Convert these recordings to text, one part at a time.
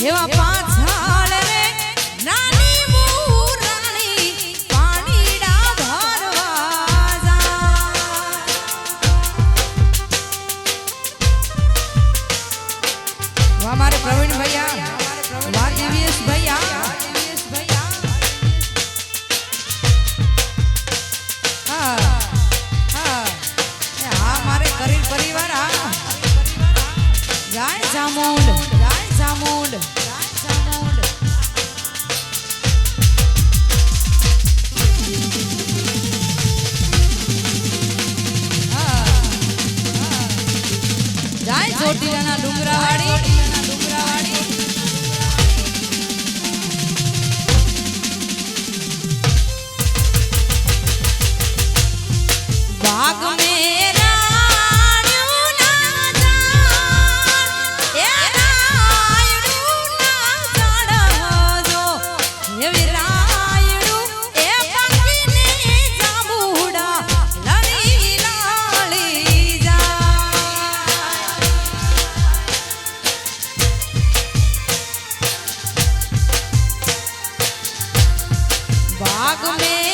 જેવા પાછળ રે, નાની મૂરાણી પાણીડા ભરવા જા મારે પ્રવીણ ભૈયા વા દિવ્યેશ હા મારે કરીર પરિવાર, હા. જાય જામુંડ Ramun. do meu.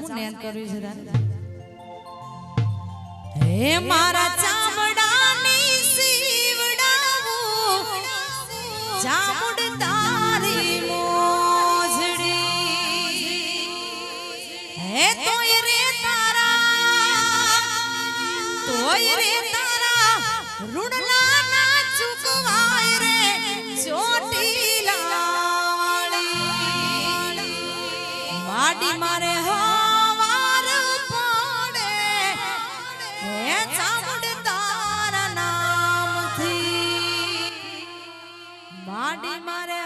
વધારે નેન કરવી છે હે મારા ચામડાની સીવડાવો ચામડ મારે